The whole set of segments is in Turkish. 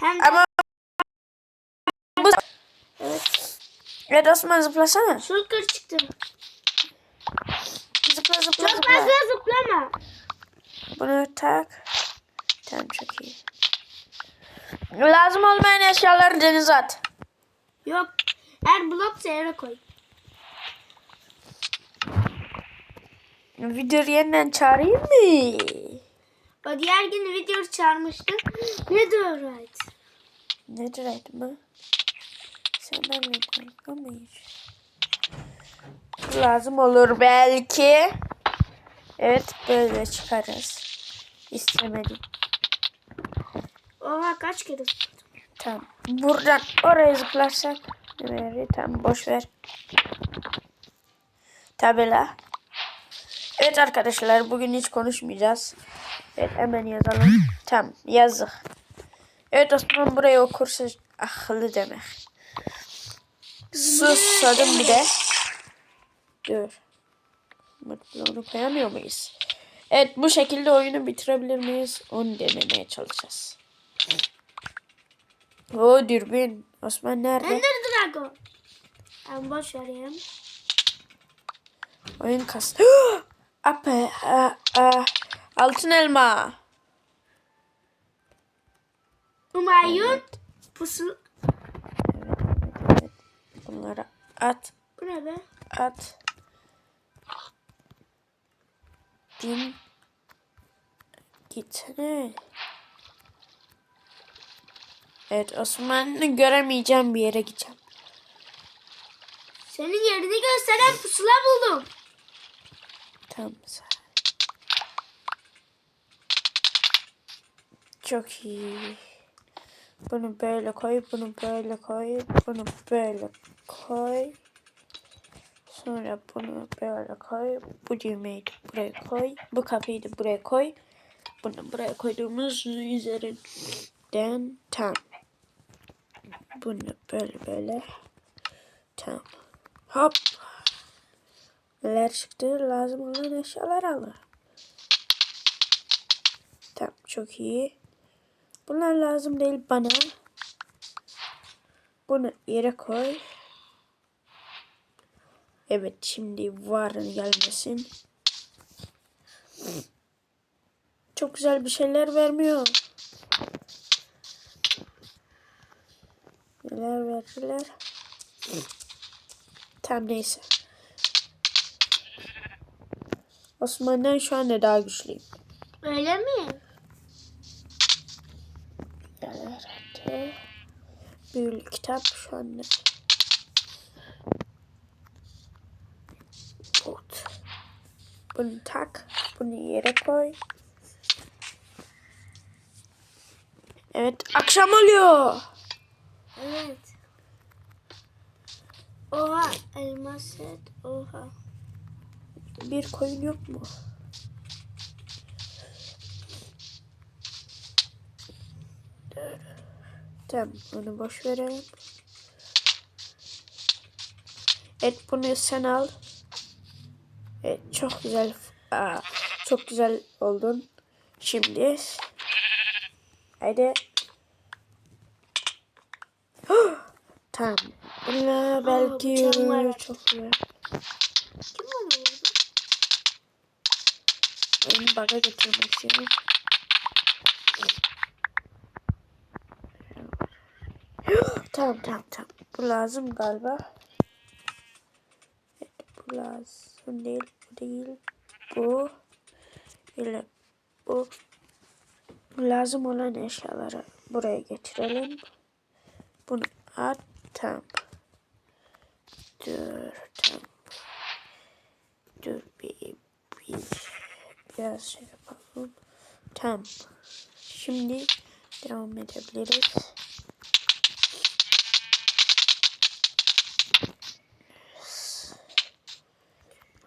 Hem de Ama bu... Evet Osman zıplasana. şu yukarı çıktı. Zıpla zıpla Çok zıpla. fazla zıplama. Bunu tak. Tamam çok iyi. Lazım olmayan eşyaları denize at. Yok. Eğer bloksa yere koy. Videoyu yeniden çağırayım mı? O diğer gün video çağırmıştı. Ne diyor right? Nedir etme? Sen benimle konuşamayız. Lazım olur belki. Evet böyle çıkarız. İstemedim. Oha kaç kere zıpladım. Tamam. Buradan oraya zıplarsak ne verir? Tamam boş ver. Tabela. Evet arkadaşlar bugün hiç konuşmayacağız. Evet hemen yazalım. Tamam yazdık. Evet Osman buraya okursa akıllı demek. Susadım bir de. Dur. Bunu koyamıyor muyuz? Evet bu şekilde oyunu bitirebilir miyiz? Onu denemeye çalışacağız. O dürbün. Osman nerede? Ender Drago. Ben boş vereyim. Oyun kas. Ape. a- a- Altın elma. Humayun pusu. Bunları at. Bu ne be? At. Din. Gitsene. Evet Osman'ı göremeyeceğim bir yere gideceğim. Senin yerini gösteren pusula buldum. Tamam. sağ. Çok iyi. Bunu böyle koy, bunu böyle koy, bunu böyle koy. Sonra bunu böyle koy. Bu düğmeyi de buraya koy. Bu kapıyı da buraya koy. Bunu buraya koyduğumuz üzerinden tam. Bunu böyle böyle. Tamam. Hop. Neler çıktı? Lazım olan eşyalar alır. Tamam çok iyi. Bunlar lazım değil bana. Bunu yere koy. Evet şimdi varın gelmesin. Çok güzel bir şeyler vermiyor. Neler verdiler? Tamam neyse. Osman'dan şu anda daha güçlüyüm. Öyle mi? Yani herhalde. Büyülü kitap şu anda. Pot. Bunu tak. Bunu yere koy. Evet akşam oluyor. Evet. Oha elmas set. Oha. Bir koyun yok mu? Tamam onu boş verelim. Evet bunu sen al. Evet çok güzel. Aa, çok güzel oldun. Şimdi. Haydi. tamam. Bununla belki çok güzel. Oyunu bug'a götürmek istiyorum. tamam tamam tamam. Bu lazım galiba. Evet, bu lazım değil. Bu değil. Bu. Ile bu. Lazım olan eşyaları buraya getirelim. Bunu at. Tamam. Dur. Tamam. Dur bir, bir biraz şey yapalım. Tamam. Şimdi devam edebiliriz.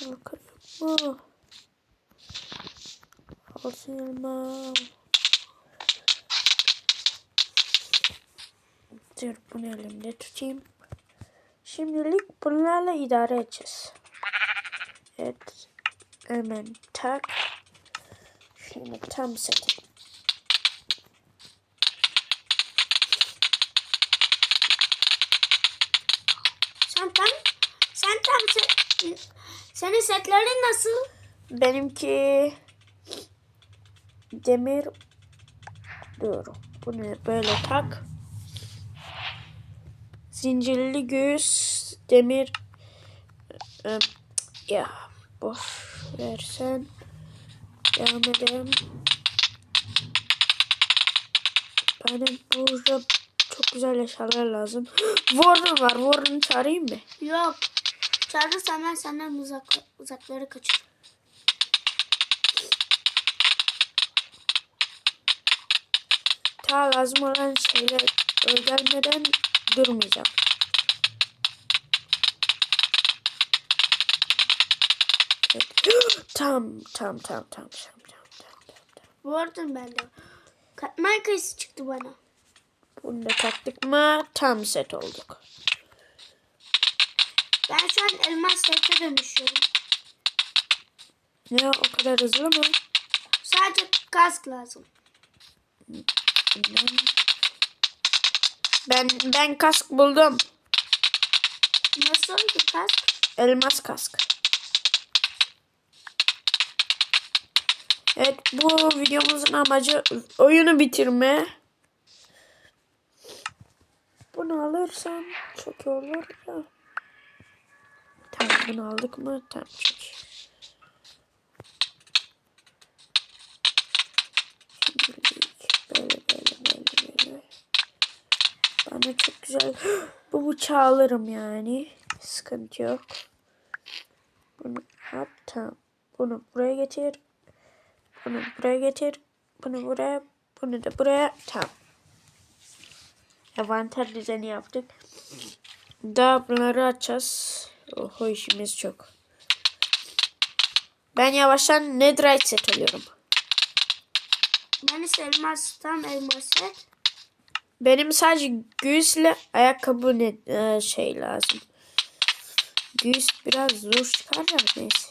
Bakalım mı? Altınma. Dur bunu elimde tutayım. Şimdilik bunlarla idare edeceğiz. Evet. Hemen tak. Bunu tam setim. Sen tam sen tam senin setlerin nasıl? Benimki demir diyorum. Bunu böyle tak. Zincirli göğüs demir e, ya boş versen devam edelim bana burada çok güzel eşyalar lazım Warden var Warden'ı çağırayım mı? Yok. Çağırırsan ben senden uzak, uzaklara kaçırım. Ta lazım olan şeyler gelmeden durmayacağım. Tam tam tam tam tam tam tam tam. Vurdun bende. Katmer kayısı çıktı bana. Bunu da taktık mı tam set olduk. Ben şu an elmas sete dönüşüyorum. Ne o kadar hızlı mı? Sadece kask lazım. Ben ben kask buldum. Nasıl oldu kask? Elmas kask. Evet bu videomuzun amacı oyunu bitirme. Bunu alırsam çok iyi olur da. Tamam bunu aldık mı? Tamam çok iyi. Bana çok güzel. Bu bıçağı alırım yani. Sıkıntı yok. Bunu at tamam. Bunu buraya getir. Bunu buraya getir. Bunu buraya. Bunu da buraya. Tamam. Envanter düzeni yaptık. Daha bunları açacağız. Oho işimiz çok. Ben yavaştan netherite set alıyorum. Ben ise elmas tam elmas set. Benim sadece göğüsle ayakkabı ne e, şey lazım. Göğüs biraz zor çıkar ya neyse.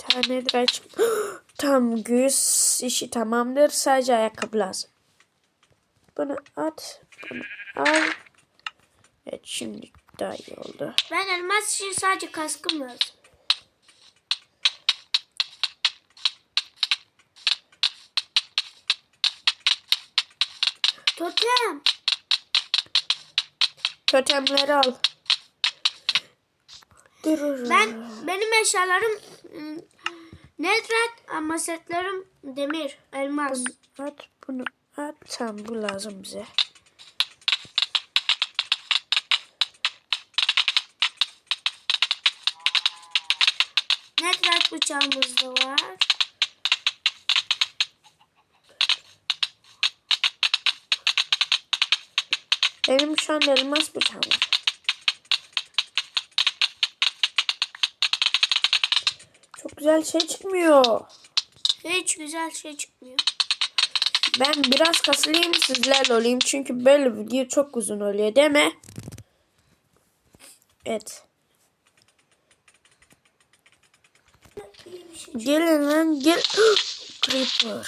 Tane çık. Tam göğüs işi tamamdır. Sadece ayakkabı lazım. Bunu at. Bunu al. Evet şimdi daha iyi oldu. Ben elmas için sadece kaskım lazım. Totem. Totemleri al. Durur. Ben benim eşyalarım ım, netherite ama setlerim demir, elmas. Bunu at, bunu at. Tamam bu lazım bize. Netherite bıçağımız da var. Benim şu anda elmas bıçağım var. Güzel şey çıkmıyor. Hiç güzel şey çıkmıyor. Ben biraz kasılayım sizlerle olayım. Çünkü böyle video çok uzun oluyor değil mi? Evet. Gelin lan gel. Creeper.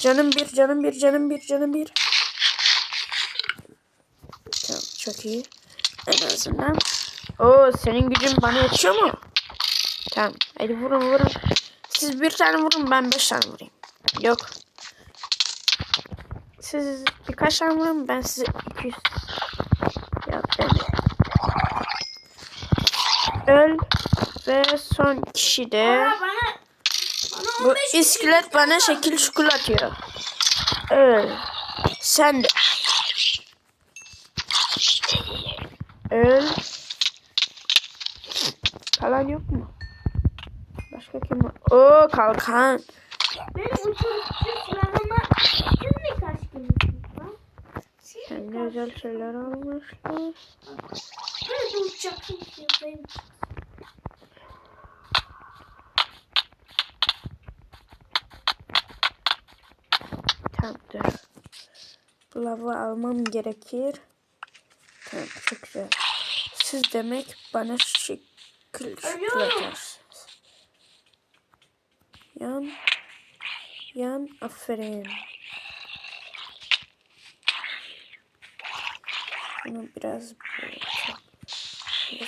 Canım bir, canım bir, canım bir, canım bir. Tamam çok iyi. En azından. Oo senin gücün bana yetişiyor mu? Tamam. Hadi vurun vurun. Siz bir tane vurun ben beş tane vurayım. Yok. Siz birkaç tane vurun ben size 200. Ya evet. Öl ve son kişi de Aa, bana bana bu 15 iskelet bana şekil şukul atıyor. Öl. Sen de. Öl. Kalan yok mu? Başka kim var? Oo kalkan. benim uçurucu silahıma siz mi kaç? Kendi özel şeyler almışlar. Böyle de uçak istiyor benim. Tamam dur. Bu lavı almam gerekir. Tamam çok güzel. Siz demek bana Ölüyorum. atarsınız. Yan. yan. Aferin. Bunu biraz böyle.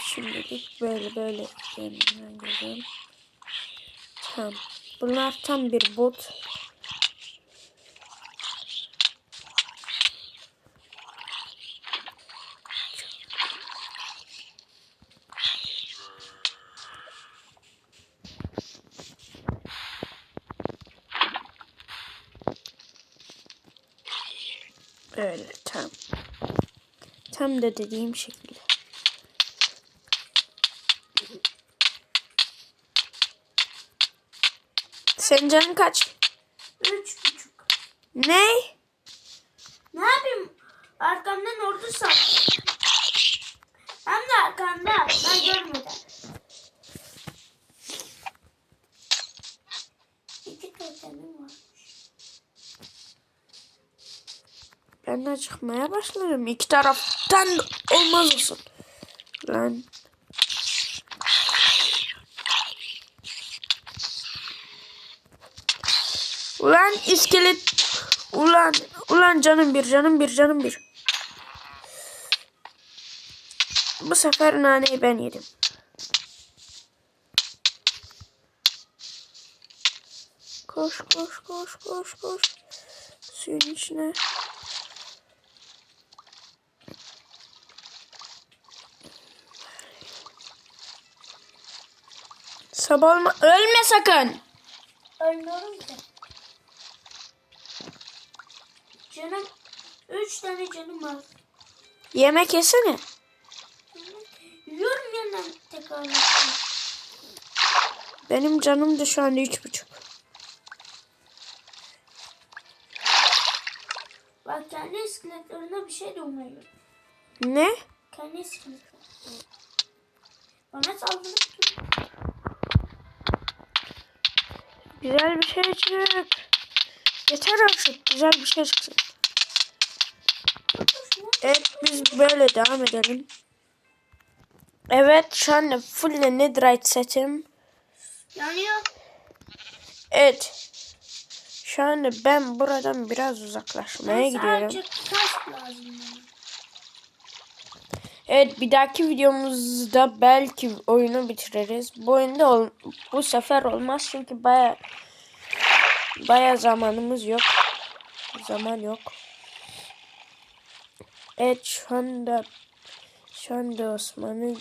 Şimdilik böyle böyle yanından. Tamam. Bunlar tam bir bot. Öyle tam. Tam da dediğim şekilde. Senin canın kaç? Üç buçuk. Ne? Ne yapayım? Arkamdan ordu sal. Hem de arkamda. Ben görmedim. İki totemim var. De çıkmaya başladım. İki taraftan olmaz olsun. Lan. Ulan iskelet. Ulan. Ulan canım bir canım bir canım bir. Bu sefer naneyi ben yedim. Koş koş koş koş koş. Suyun içine. Sabah olma. Ölme sakın. Ölmüyorum ki. Canım. Üç tane canım var. Yemek yesene. Yiyorum yandan tekrar. Benim canım da şu anda üç buçuk. Bak kendi iskeletlerine bir şey de umuyorum. Ne? Kendi iskeletler. Bana saldırıp dur. Güzel bir şey çık. Yeter artık. Güzel bir şey çıksın. Evet biz böyle devam edelim. Evet şu anda full netherite setim. Yanıyor. Evet. Şu anda ben buradan biraz uzaklaşmaya gidiyorum. Sadece kask lazım bana. Evet bir dahaki videomuzda belki oyunu bitiririz. Bu oyunda ol- bu sefer olmaz çünkü baya baya zamanımız yok. Zaman yok. Evet şu anda şu anda Osman'ı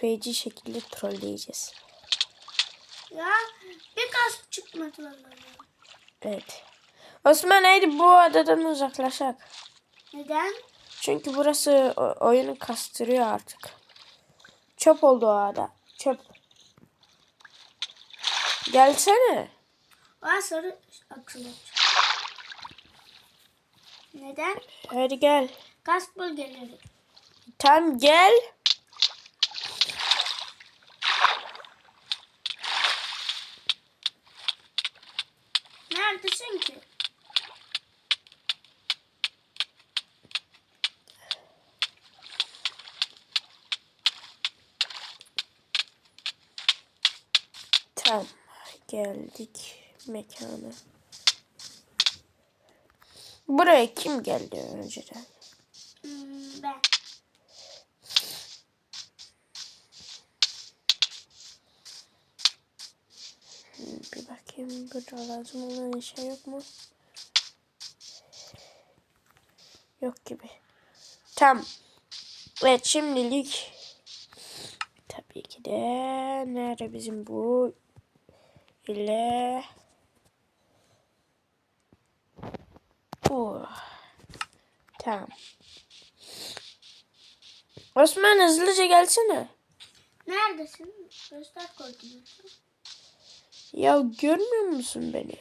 feci şekilde trolleyeceğiz. Ya bir kask çıkmadı vallahi. Evet. Osman haydi bu adadan uzaklaşak. Neden? Çünkü burası oyunu kastırıyor artık. Çöp oldu o ada. Çöp. Gelsene. Aa sarı akıllı. Neden? Hadi gel. Kask bölgeleri. Tam gel. Neredesin ki? Tam geldik mekana. Buraya kim geldi önceden? Hmm, ben. Bir bakayım burada lazım olan şey yok mu? Yok gibi. Tam. Evet şimdilik tabii ki de nerede bizim bu ile bu. Tamam. Osman hızlıca gelsene. Neredesin? Göster koordinatı. Ya görmüyor musun beni?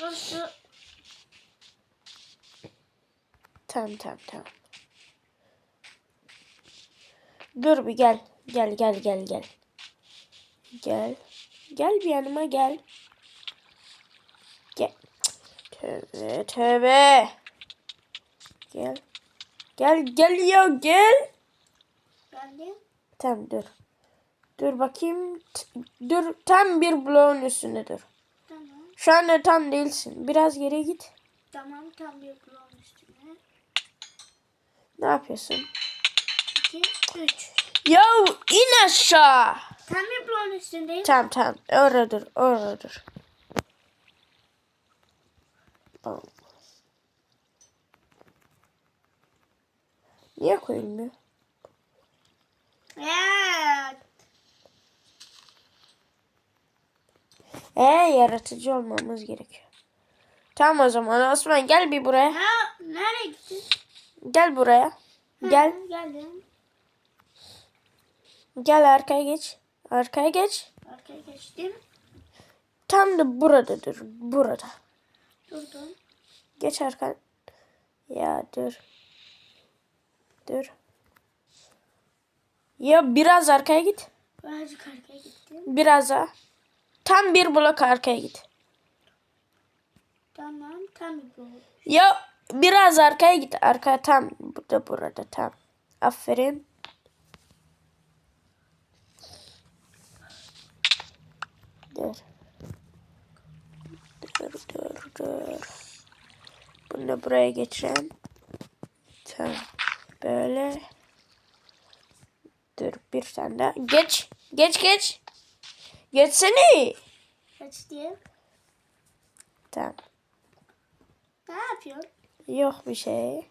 Burası Tamam tamam tamam. Dur bir gel. Gel gel gel gel. Gel. Gel bir yanıma gel. Gel. Tövbe tövbe. Gel. Gel gel ya gel. geldi. Tamam dur. Dur bakayım. Dur tam bir bloğun üstünde dur. Tamam. Şu anda tam değilsin. Biraz geriye git. Tamam tam bir bloğun üstüne. Ne yapıyorsun? 2, 3. Ya in aşağı. Tam bir bloğun üstündeyim. Tamam tamam. Orada dur. Orada dur. Tamam. Niye koyulmuyor? Evet. Ee yaratıcı olmamız gerekiyor. Tamam o zaman Osman gel bir buraya. Ha, nereye gittin? Gel buraya. Gel. Geldim. Gel arkaya geç. Arkaya geç. Arkaya geçtim. Tam da burada dur. Burada. Durdum. Geç arka. Ya dur. Dur. Ya biraz arkaya git. Birazcık arkaya gittim. Biraz daha. Tam bir blok arkaya git. Tamam tam bir blok. Ya biraz arkaya git. Arkaya tam. Burada burada tam. Aferin. Dur. Dur dur dur. Bunu da buraya geçireyim. Tamam. Böyle. Dur bir tane daha. Geç. Geç geç. Geçsene. Geçtim. Tamam. Ne yapıyorsun? Yok bir şey.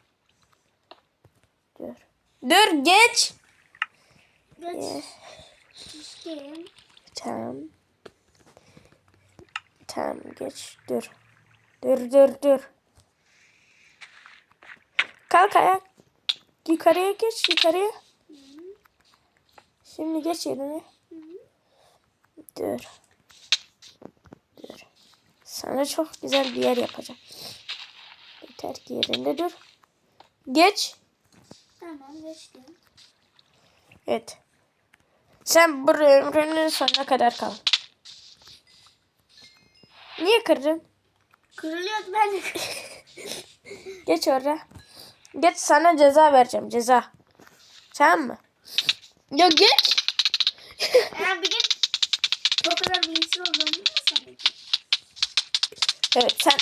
Dur. Dur geç. Geç. Geçtim. Tamam. Tamam geç. Dur. Dur dur dur. Kalk ayak. Yukarıya geç yukarıya. Şimdi geç yerine. Dur. Dur. Sana çok güzel bir yer yapacağım. Yeter ki yerinde dur. Geç. Tamam geçtim. Evet. Sen buraya ömrünün sonuna kadar kal. Niye kırdın? Kırılıyordu ben de. Geç oraya. Geç sana ceza vereceğim ceza. Tamam mı? Ya geç. ya bir git. O kadar bilinçli olduğumu mu sanıyorsun? Evet sen.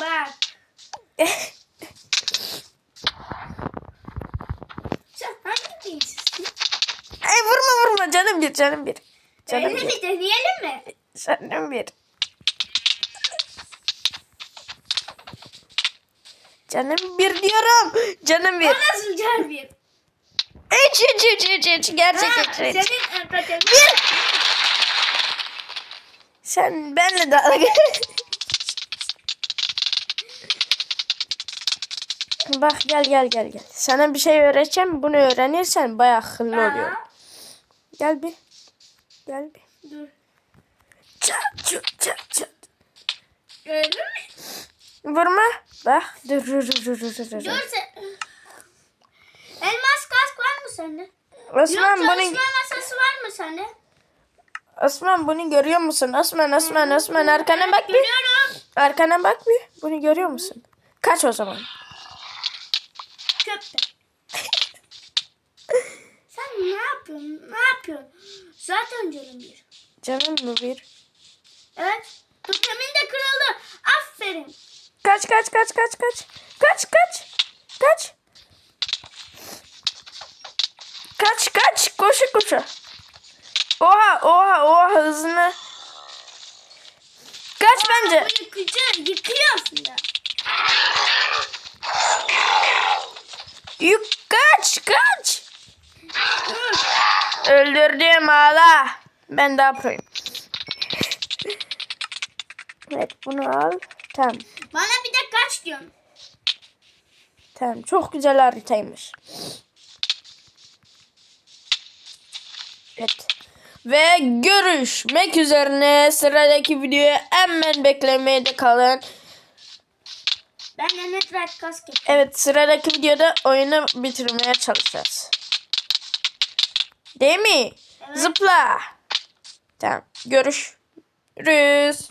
Bak. Sen hangi bilinçlisin? Ay vurma vurma canım bir canım bir. Canım Öyle bir. bir deneyelim mi? Canım bir. Canım bir diyorum. Canım bir. O nasıl can bir? İç iç iç iç iç. Gerçek Ha, iç iç. senin arkadaşın. Sen benle dalga geç. Bak gel gel gel gel. Sana bir şey öğreteceğim. Bunu öğrenirsen bayağı akıllı oluyor. Gel bir. Gel bir. Dur. Çat çat çat çat. Gördün mü? Vurma. Bak. Dur dur dur dur dur. dur. Dur sen. Elmas kask var mı sende? Osman Yok bunu masası var mı sende? Osman bunu görüyor musun? Osman Osman Osman arkana bak bir. Görüyorum. Arkana bak bir. Bunu görüyor musun? Kaç o zaman? Köpte. Sen ne yapıyorsun? Ne yapıyorsun? Zaten canım bir. Canım mı bir? Evet. Totemin de kırıldı. Aferin. Kaç kaç kaç kaç kaç. Kaç kaç. Kaç. Kaç kaç. Koşu koşu. Oha oha oha hızını. Kaç bence. Bu yıkıcı. Yıkıyor aslında. Yük kaç kaç. Öldürdüm ağla. Ben daha proyum. Evet bunu al. Tamam. Bana bir de kaç diyorsun. Tamam çok güzel haritaymış. Evet. Ve görüşmek üzerine sıradaki videoya hemen beklemeye de kalın. Ben de network kask. Evet sıradaki videoda oyunu bitirmeye çalışacağız. Değil mi? Evet. Zıpla. Tamam görüşürüz.